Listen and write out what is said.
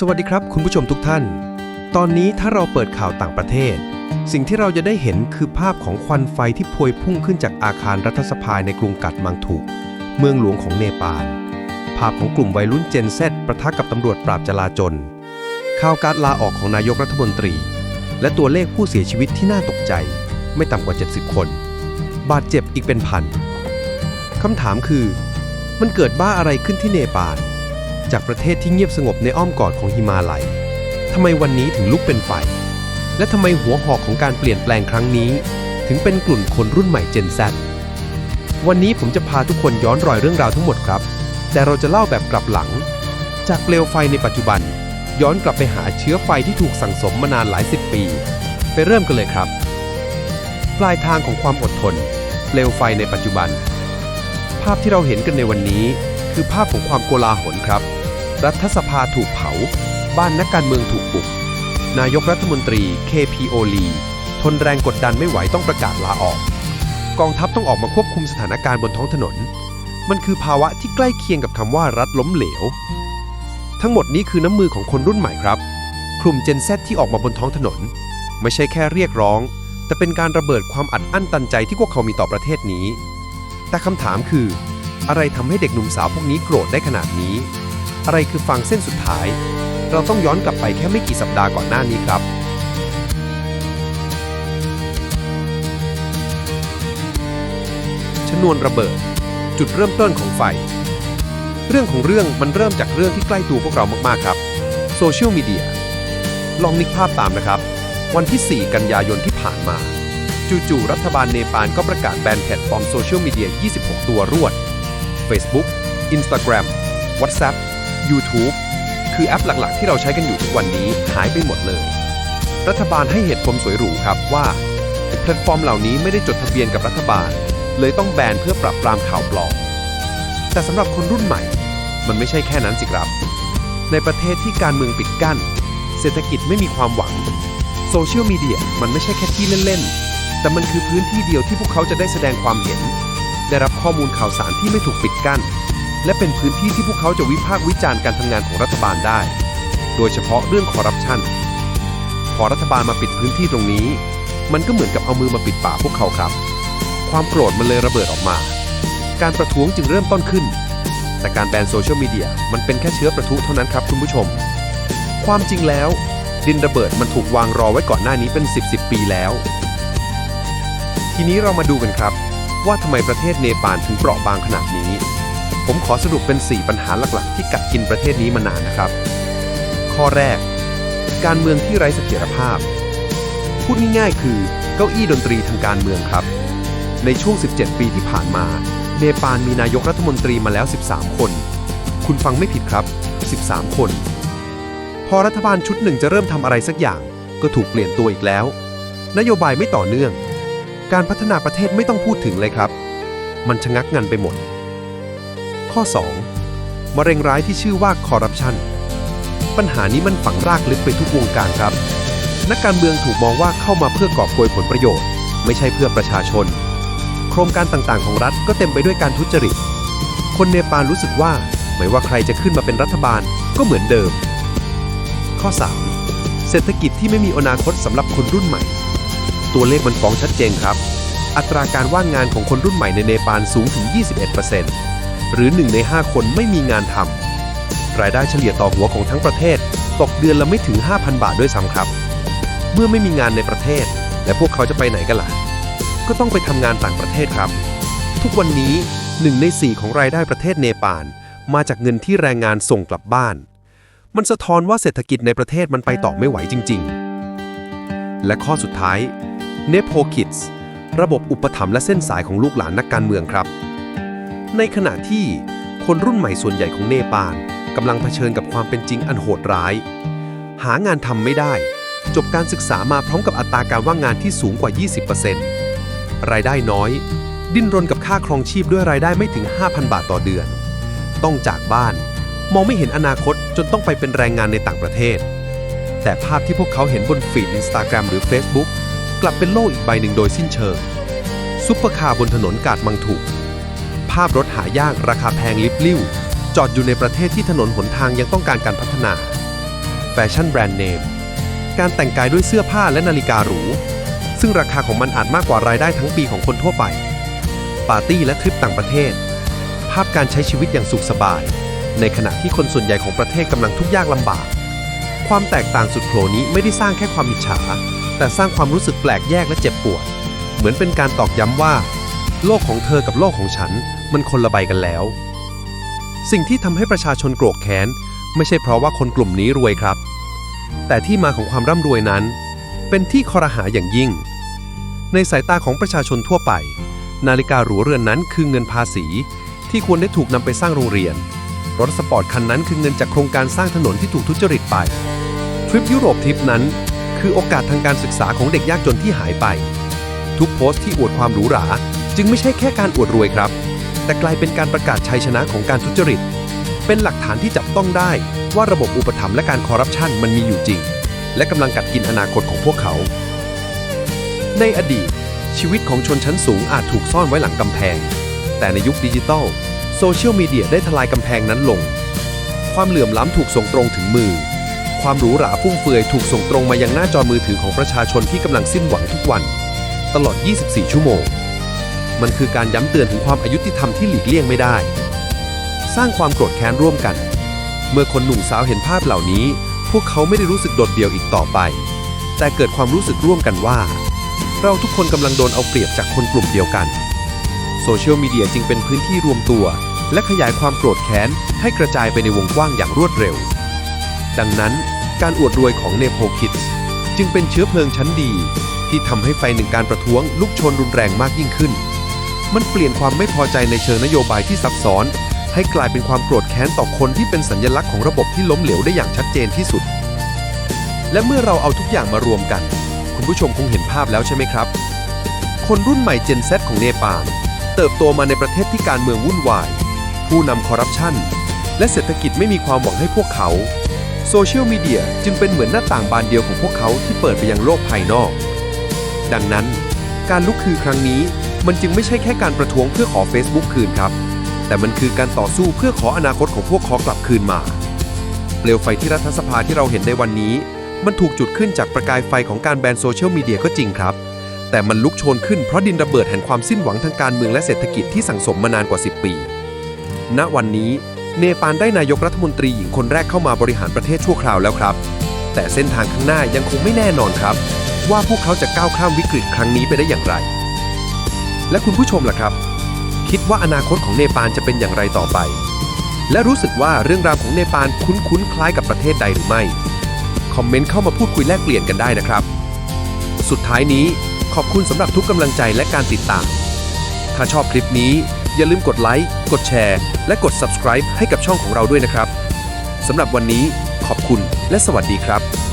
สวัสดีครับคุณผู้ชมทุกท่าน ตอนนี้ถ้าเราเปิดข่าวต่างประเทศ สิ่งที่เราจะได้เห็นคือภาพของควันไฟที่พวยพุ่งขึ้นจากอาคารรัฐสภาในกรุงกัดมังถูกเมืองหลวงของเนปาล ภาพของกลุ่มวัยรุ่นเจนเซประทะกับตำรวจปราบจลาจล ข่าวการลาออกของนายกรัฐมนตรี และตัวเลขผู้เสียชีวิตที่น่าตกใจ ไม่ต่ำกว่า 70 คน บาดเจ็บอีกเป็นพันคำถามคือ มันเกิดบ้าอะไรขึ้นที่เนปาล จากประเทศที่เงียบสงบในอ้อมกอดของหิมาลัยทำไมวันนี้ถึงลุกเป็นไฟ และทำไมหัวหอกของการเปลี่ยนแปลงครั้งนี้ ถึงเป็นกลุ่นคนรุ่นใหม่ Gen Z วันนี้ผมจะพาทุกคนย้อนรอยเรื่องราวทั้งหมดครับ แต่เราจะเล่าแบบกลับหลัง จากเปลวไฟในปัจจุบัน ย้อนกลับไปหาเชื้อไฟที่ถูกสั่งสมมานานหลายสิบปี ไปเริ่มกันเลยครับ ปลายทางของความอดทน เปลวไฟในปัจจุบัน ภาพที่เราเห็นกันในวันนี้ คือภาพของความโกลาหลครับ รัฐสภาถูกเผา บ้านนักการเมืองถูกบุก นายกรัฐมนตรี KPO ลีทนแรงกดดันไม่ไหวต้องประกาศลาออก กองทัพต้องออกมาควบคุมสถานการณ์บนท้องถนน มันคือภาวะที่ใกล้เคียงกับคำว่ารัฐล้มเหลว ทั้งหมดนี้คือน้ำมือของคนรุ่นใหม่ครับ กลุ่ม Gen Z ที่ออกมาบนท้องถนน ไม่ใช่แค่เรียกร้อง แต่เป็นการระเบิดความอัดอั้นตันใจที่พวกเขามีต่อประเทศนี้ แต่คำถามคือ อะไรทำให้เด็กหนุ่มสาวพวกนี้โกรธได้ขนาดนี้ อะไรคือฟางเส้นสุดท้าย เราต้องย้อนกลับไปแค่ไม่กี่สัปดาห์ก่อนหน้านี้ครับ ชนวนระเบิด จุดเริ่มต้นของไฟ เรื่องของเรื่องมันเริ่มจากเรื่องที่ใกล้ตัวพวกเรามากๆครับโซเชียลมีเดียลองนึกภาพตามนะครับ วันที่ 4 กันยายนที่ผ่านมา จู่ๆรัฐบาลเนปาลก็ประกาศแบนแพลตฟอร์มโซเชียลมีเดีย 26 ตัวรวด Facebook Instagram WhatsApp YouTube คือแอปหลักๆ ที่เราใช้กันอยู่ทุกวันนี้หายไปหมดเลย รัฐบาลให้เหตุผลสวยหรูครับว่าแพลตฟอร์มเหล่านี้ไม่ได้จดทะเบียนกับรัฐบาล เลยต้องแบนเพื่อปรับปรามข่าวปลอม แต่สำหรับคนรุ่นใหม่ มันไม่ใช่แค่นั้นสิครับ ในประเทศที่การเมืองปิดกั้น เศรษฐกิจไม่มีความหวังโซเชียลมีเดียมันไม่ใช่แค่ที่เล่นๆ แต่มันคือพื้นที่เดียวที่พวกเขาจะได้แสดงความเห็น ได้รับข้อมูลข่าวสารที่ไม่ถูกปิดกั้น และเป็นพื้นที่ที่พวกเขาจะวิพากษ์วิจารณ์การทำงานของรัฐบาลได้ โดยเฉพาะเรื่องคอร์รัปชันพอรัฐบาลมาปิดพื้นที่ตรงนี้ มันก็เหมือนกับเอามือมาปิดปากพวกเขาครับ ความโกรธมันเลยระเบิดออกมา การประท้วงจึงเริ่มต้นขึ้น แต่การแบนโซเชียลมีเดียมันเป็นแค่เชื้อประทุเท่านั้นครับคุณผู้ชม ความจริงแล้ว ดินระเบิดมันถูกวางรอไว้ก่อนหน้านี้เป็น 10 10ปีแล้ว ทีนี้เรามาดูกันครับ ว่าทำไมประเทศเนปาลถึงเปราะบางขนาดนี้ ผมขอสรุปเป็น 4 ปัญหาหลักๆ ที่กัดกินประเทศนี้มานานนะครับ ข้อแรก การเมืองที่ไร้เสถียรภาพ พูดง่ายๆ คือเก้าอี้ดนตรีทางการเมืองครับ ในช่วง 17 ปีที่ผ่านมา เนปาลมีนายกรัฐมนตรีมาแล้ว 13 คน คุณฟังไม่ผิดครับ 13 คน พอรัฐบาลชุดหนึ่งจะเริ่มทำอะไรสักอย่าง ก็ถูกเปลี่ยนตัวอีกแล้ว นโยบายไม่ต่อเนื่อง การพัฒนาประเทศไม่ต้องพูดถึงเลยครับ มันชะงักงันไปหมด ข้อ 2. มะเร็งร้ายที่ชื่อว่าคอร์รัปชันปัญหานี้มันฝังรากลึกไปทุกวงการครับ นักการเมืองถูกมองว่าเข้ามาเพื่อกอบโกยผลประโยชน์ ไม่ใช่เพื่อประชาชน โครงการต่างๆของรัฐก็เต็มไปด้วยการทุจริต คนเนปาลรู้สึกว่าไม่ว่าใครจะขึ้นมาเป็นรัฐบาลก็เหมือนเดิม ข้อ 3. เศรษฐกิจที่ไม่มีอนาคตสำหรับคนรุ่นใหม่ ตัวเลขมันฟ้องชัดเจนครับ อัตราการว่างงานของคนรุ่นใหม่ในเนปาลสูงถึง 21% หรือ 1 ใน 5 คนไม่มีงานทำรายได้เฉลี่ยต่อหัวของทั้งประเทศ ตกเดือนละไม่ถึง 5,000 บาทด้วยซ้ำครับ เมื่อไม่มีงานในประเทศ และพวกเขาจะไปไหนกันล่ะ ก็ต้องไปทำงานต่างประเทศครับ ทุกวันนี้ 1 ใน 4 ของรายได้ประเทศเนปาลมาจากเงินที่แรงงานส่งกลับบ้าน มันสะท้อนว่าเศรษฐกิจในประเทศมันไปต่อไม่ไหวจริง ๆ และข้อสุดท้าย n e p o Kids ระบบอุปถัมภ์และเส้นสายของลูกหลานนักการเมืองครับ ในขณะที่คนรุ่นใหม่ส่วนใหญ่ของเนปาลกำลังเผชิญกับความเป็นจริงอันโหดร้าย หางานทำไม่ได้ จบการศึกษามาพร้อมกับอัตราการว่างงานที่สูงกว่า 20%รายได้น้อย ดิ้นรนกับค่าครองชีพด้วยรายได้ไม่ถึง 5,000 บาทต่อเดือน ต้องจากบ้าน มองไม่เห็นอนาคตจนต้องไปเป็นแรงงานในต่างประเทศ แต่ภาพที่พวกเขาเห็นบนฟีด Instagram หรือ Facebook กลับเป็นโลกอีกใบหนึ่งโดยสิ้นเชิงซุปเปอร์คาร์บนถนนกาดมังถูกาพรถหายากราคาแพงลิบลิ่ว จอดอยู่ในประเทศที่ถนนหนทางยังต้องการการพัฒนา แฟชั่นแบรนด์เนม การแต่งกายด้วยเสื้อผ้าและนาฬิกาหรู ซึ่งราคาของมันอาจมากกว่ารายได้ทั้งปีของคนทั่วไป ปาร์ตี้และทริปต่างประเทศ ภาพการใช้ชีวิตอย่างสุขสบาย ในขณะที่คนส่วนใหญ่ของประเทศกำลังทุกข์ยากลำบาก ความแตกต่างสุดโขลนี้ไม่ได้สร้างแค่ความอิจฉา แต่สร้างความรู้สึกแปลกแยกและเจ็บปวด เหมือนเป็นการตอกย้ำว่า โลกของเธอกับโลกของฉันมันคนละใบกันแล้ว สิ่งที่ทำให้ประชาชนโกรธแค้น ไม่ใช่เพราะว่าคนกลุ่มนี้รวยครับ แต่ที่มาของความร่ำรวยนั้น เป็นที่คอรหาอย่างยิ่ง ในสายตาของประชาชนทั่วไป นาฬิกาหรูเรือนนั้นคือเงินภาษี ที่ควรได้ถูกนำไปสร้างโรงเรียน รถสปอร์ตคันนั้นคือเงินจากโครงการสร้างถนนที่ถูกทุจริตไปทริปยุโรปทริปนั้น คือโอกาสทางการศึกษาของเด็กยากจนที่หายไป ทุกโพสต์ที่อวดความหรูหรา จึงไม่ใช่แค่การอวดรวยครับ แต่กลายเป็นการประกาศชัยชนะของการทุจริต เป็นหลักฐานที่จับต้องได้ว่าระบบอุปถัมภ์และการคอร์รัปชันมันมีอยู่จริง และกำลังกัดกินอนาคตของพวกเขา ในอดีต ชีวิตของชนชั้นสูงอาจถูกซ่อนไว้หลังกำแพง แต่ในยุคดิจิทัลโซเชียลมีเดียได้ทลายกำแพงนั้นลง ความเหลื่อมล้ำถูกส่งตรงถึงมือ ความหรูหราฟุ่มเฟือยถูกส่งตรงมายังหน้าจอมือถือของประชาชนที่กำลังสิ้นหวังทุกวัน ตลอด 24 ชั่วโมง มันคือการย้ำเตือนถึงความอายุติธรรมที่หลีกเลี่ยงไม่ได้ สร้างความโกรธแค้นร่วมกัน เมื่อคนหนุ่มสาวเห็นภาพเหล่านี้ พวกเขาไม่ได้รู้สึกโดดเดี่ยวอีกต่อไป แต่เกิดความรู้สึกร่วมกันว่า เราทุกคนกำลังโดนเอาเปรียบจากคนกลุ่มเดียวกันโซเชียลมีเดียจึงเป็นพื้นที่รวมตัว และขยายความโกรธแค้น ให้กระจายไปในวงกว้างอย่างรวดเร็ว ดังนั้นการอวดรวยของเนโพคิดจึงเป็นเชื้อเพลิงชั้นดี ที่ทำให้ไฟหนึ่งการประท้วงลุกโชนรุนแรงมากยิ่งขึ้น มันเปลี่ยนความไม่พอใจในเชิงนโยบายที่ซับซ้อน ให้กลายเป็นความโกรธแค้นต่อคนที่เป็นสัญลักษณ์ของระบบที่ล้มเหลวได้อย่างชัดเจนที่สุด และเมื่อเราเอาทุกอย่างมารวมกัน คุณผู้ชมคงเห็นภาพแล้วใช่ไหมครับ คนรุ่นใหม่ Gen Z ของเนปาลเติบโตมาในประเทศที่การเมืองวุ่นวาย ผู้นำคอร์รัปชันและเศรษฐกิจไม่มีความหวังให้พวกเขาโซเชียลมีเดียจึงเป็นเหมือนหน้าต่างบานเดียวของพวกเขาที่เปิดไปยังโลกภายนอก ดังนั้น การลุกคือครั้งนี้ มันจึงไม่ใช่แค่การประท้วงเพื่อขอ Facebook คืนครับ แต่มันคือการต่อสู้เพื่อขออนาคตของพวกเขากลับคืนมา เปลวไฟที่รัฐสภาที่เราเห็นในวันนี้ มันถูกจุดขึ้นจากประกายไฟของการแบนโซเชียลมีเดียก็จริงครับ แต่มันลุกโชนขึ้นเพราะดินระเบิดแห่งความสิ้นหวังทางการเมืองและเศรษฐกิจที่สั่งสมมานานกว่า 10 ปี ณ วันนี้ เนปาลได้นายกรัฐมนตรีหญิงคนแรกเข้ามาบริหารประเทศชั่วคราวแล้วครับ แต่เส้นทางข้างหน้ายังคงไม่แน่นอนครับ ว่าพวกเขาจะก้าวข้ามวิกฤตครั้งนี้ไปได้อย่างไร และคุณผู้ชมล่ะครับ คิดว่าอนาคตของเนปาลจะเป็นอย่างไรต่อไป และรู้สึกว่าเรื่องราวของเนปาลคุ้นๆคล้ายกับประเทศใดหรือไม่ คอมเมนต์เข้ามาพูดคุยแลกเปลี่ยนกันได้นะครับ สุดท้ายนี้ขอบคุณสำหรับทุกกำลังใจและการติดตาม ถ้าชอบคลิปนี้อย่าลืมกดไลค์กดแชร์ และกด subscribe ให้กับช่องของเราด้วยนะครับสำหรับวันนี้ขอบคุณและสวัสดีครับ